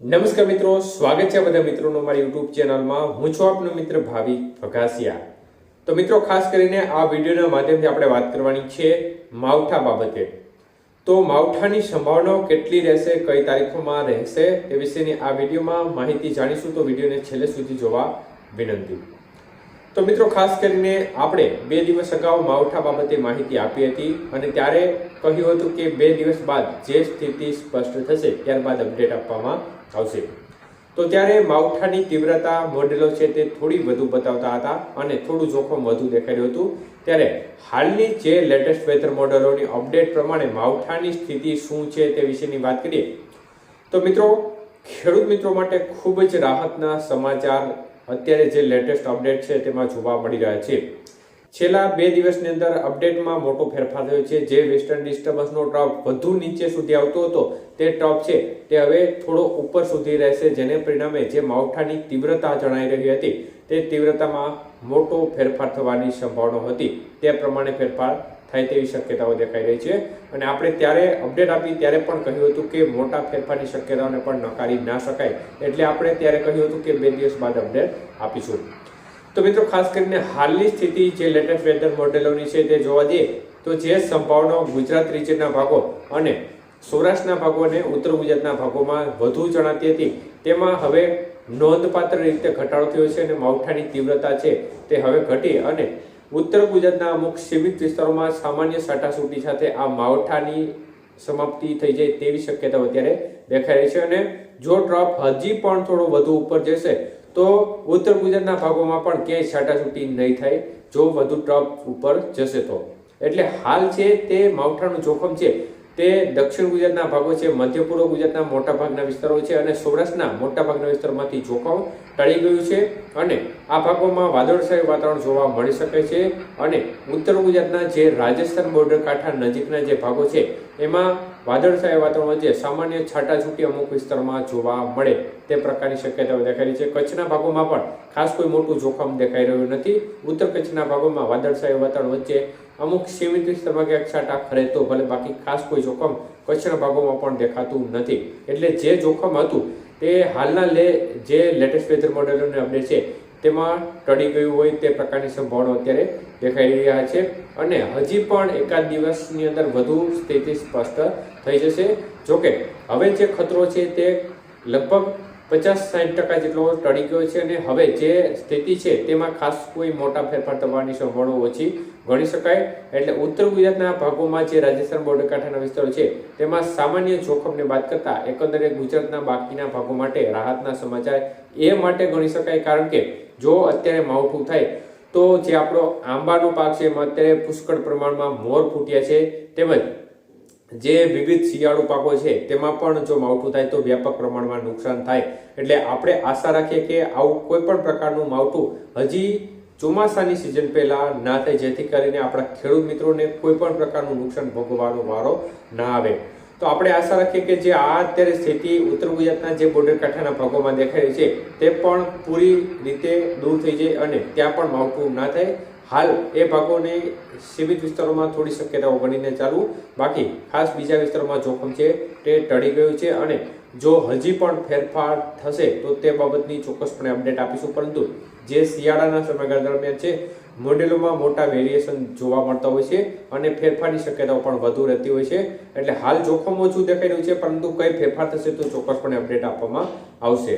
નમસ્કાર મિત્રો, સ્વાગત છે બધા મિત્રોનો મારી યુટ્યુબ ચેનલમાં. હું છું આપનો મિત્ર ભાવિક ફગાસિયા. તો મિત્રો, ખાસ કરીને આ વિડીયોના માધ્યમથી આપણે વાત કરવાની છે માવઠા બાબતે. તો માવઠાની સંભાવનાઓ કેટલી રહેશે, કઈ તારીખોમાં રહેશે, તે વિશેની આ વિડીયોમાં માહિતી જાણીશું. તો વિડીયોને છેલ્લે સુધી જોવા વિનંતી. તો મિત્રો, ખાસ કરીને આપણે બે દિવસ અગાઉ માવઠા બાબતે માહિતી આપી હતી અને ત્યારે કહ્યું હતું કે બે દિવસ બાદ જે સ્થિતિ સ્પષ્ટ થશે, ત્યારબાદ અપડેટ આપવામાં આવશે. તો ત્યારે માવઠાની તીવ્રતા મોડેલો છે તે થોડી વધુ બતાવતા હતા અને થોડું જોખમ વધુ દેખાડ્યું હતું. ત્યારે હાલની જે લેટેસ્ટ વેધર મોડેલોની અપડેટ પ્રમાણે માવઠાની સ્થિતિ શું છે તે વિશેની વાત કરીએ. તો મિત્રો, ખેડૂત મિત્રો માટે ખૂબ જ રાહતના સમાચાર અત્યારે જે લેટેસ્ટ અપડેટ છે તેમાં જોવા મળી રહ્યા છે. છેલ્લા બે દિવસની અંદર અપડેટમાં મોટો ફેરફાર થયો છે. જે વેસ્ટર્ન ડિસ્ટર્બન્સનો ટ્રોપ વધુ નીચે સુધી આવતો હતો, તે ટોપ છે, તે હવે થોડો ઉપર સુધી રહેશે, જેને પરિણામે જે માવઠાની તીવ્રતા જણાઈ રહી હતી, તે તીવ્રતામાં મોટો ફેરફાર થવાની સંભાવના હતી. તે પ્રમાણે ફેરફાર થાય તેવી શક્યતાઓ દેખાઈ રહી છે. અને આપણે ત્યારે અપડેટ આપી ત્યારે પણ કહ્યું હતું કે મોટા ફેરફારની શક્યતાઓને પણ નકારી ના શકાય. એટલે આપણે ત્યારે કહ્યું હતું કે બે દિવસ બાદ અપડેટ આપીશું. તો મિત્રો, ખાસ કરીને હાલની સ્થિતિ જે લેટેસ્ટ વેધર મોડેલોની છે તે જોવા જઈએ તો જે સંભાવનાઓ ગુજરાત રીજનના ભાગો અને સૌરાષ્ટ્રના ભાગો અને ઉત્તર ગુજરાતના ભાગોમાં વધુ જણાતી હતી, તેમાં હવે નોંધપાત્ર રીતે ઘટાડો થયો છે અને માવઠાની તીવ્રતા છે તે હવે ઘટી અને ઉત્તર ગુજરાતના અમુક સીમિત વિસ્તારોમાં સામાન્ય સાટાસૂટી સાથે આ માવઠાની સમાપ્તિ થઈ જાય તેવી શક્યતાઓ અત્યારે દેખાઈ રહી છે અને જો ડ્રોપ હજી પણ થોડો વધુ ઉપર જશે તો ઉત્તર ગુજરાતના ભાગોમાં પણ ક્યાંય છાટાછૂટી નહીં થાય, જો વધુ ટ્રફ ઉપર જશે તો. એટલે હાલ છે તે માવઠાનું જોખમ છે. તે દક્ષિણ ગુજરાતના ભાગો છે, મધ્ય પૂર્વ ગુજરાતના મોટા ભાગના વિસ્તારો છે અને સૌરાષ્ટ્રના મોટા ભાગના વિસ્તારોમાંથી જોખમ ટળી ગયું છે અને આ ભાગોમાં વાદળછાયું વાતાવરણ જોવા મળી શકે છે અને ઉત્તર ગુજરાતના જે રાજસ્થાન બોર્ડર કાંઠા નજીકના જે ભાગો છે, એમાં વાદળછાયા વાતાવરણ વચ્ચે સામાન્ય છાટાછૂટી અમુક વિસ્તારમાં જોવા મળે તે પ્રકારની શક્યતાઓ દેખાઈ રહી છે. કચ્છના ભાગોમાં પણ ખાસ કોઈ મોટું જોખમ દેખાઈ રહ્યું નથી. ઉત્તર કચ્છના ભાગોમાં વાદળછાયા વાતાવરણ વચ્ચે અમુક સીમિત વિસ્તારમાં કે છાંટા ખરે ભલે બાકી ખાસ કોઈ જોખમ કચ્છના ભાગોમાં પણ દેખાતું નથી. એટલે જે જોખમ હતું તે હાલના લે જે લેટેસ્ટ વેધર મોડેલોને અપડેટ છે, તેમાં ટળી ગયું હોય તે પ્રકારની સંભાવનાઓ અત્યારે દેખાઈ રહ્યા છે. અને હજી પણ એકાદ દિવસની અંદર વધુ સ્થિતિ સ્પષ્ટ થઈ જશે. જોકે હવે જે ખતરો છે તે લગભગ પચાસ સાઠ ટકા જેટલો ટળી ગયો છે અને હવે જે સ્થિતિ છે તેમાં ખાસ કોઈ મોટા ફેરફાર થવાની સંભાવના ઓછી ગણી શકાય. એટલે ઉત્તર ગુજરાતના ભાગોમાં જે રાજસ્થાન બોર્ડર કાંઠાના વિસ્તારો છે, તેમાં સામાન્ય જોખમને બાદ કરતાં એકંદરે ગુજરાતના બાકીના ભાગો માટે રાહતના સમાચાર એ માટે ગણી શકાય. કારણ કે જો અત્યારે માવઠું થાય, તો જે આપણો આંબાનો પાક છે એમાં અત્યારે પુષ્કળ પ્રમાણમાં મોર ફૂટ્યા છે. તેમજ જે વિવિધ શિયાળુ પાકો છે, તેમાં પણ જો માવઠું થાય તો વ્યાપક પ્રમાણમાં નુકસાન થાય. એટલે આપણે આશા રાખીએ કે આવું કોઈ પણ પ્રકારનું માવઠું હજી ચોમાસાની સિઝન પહેલા ના થાય, જેથી કરીને આપણા ખેડૂત મિત્રોને કોઈ પણ પ્રકારનું નુકસાન ભોગવવાનો વારો ના આવે. તો આપણે આશા રાખીએ કે જે આ અત્યારે સ્થિતિ ઉત્તર ગુજરાતના જે બોર્ડર કાંઠાના ભાગોમાં દેખાય છે, તે પણ પૂરી રીતે દૂર થઈ જાય અને ત્યાં પણ માવઠું ના થાય. હાલ એ ભાગોને સીમિત વિસ્તારોમાં થોડી શક્યતાઓ ગણીને ચાલુ. બાકી ખાસ બીજા વિસ્તારોમાં જોખમ છે, તે ટળી ગયું છે અને જો હજી પણ ફેરફાર થશે, તો તે બાબતની ચોક્કસપણે અપડેટ આપીશું. પરંતુ જે શિયાળાના સમયગાળા દરમિયાન છે, મોડેલોમાં મોટા વેરિએશન જોવા મળતા હોય છે અને ફેરફારની શક્યતાઓ પણ વધુ રહેતી હોય છે. એટલે હાલ જોખમ ઓછું દેખાઈ રહ્યું છે, પરંતુ કઈ ફેરફાર થશે તો ચોક્કસપણે અપડેટ આપવામાં આવશે.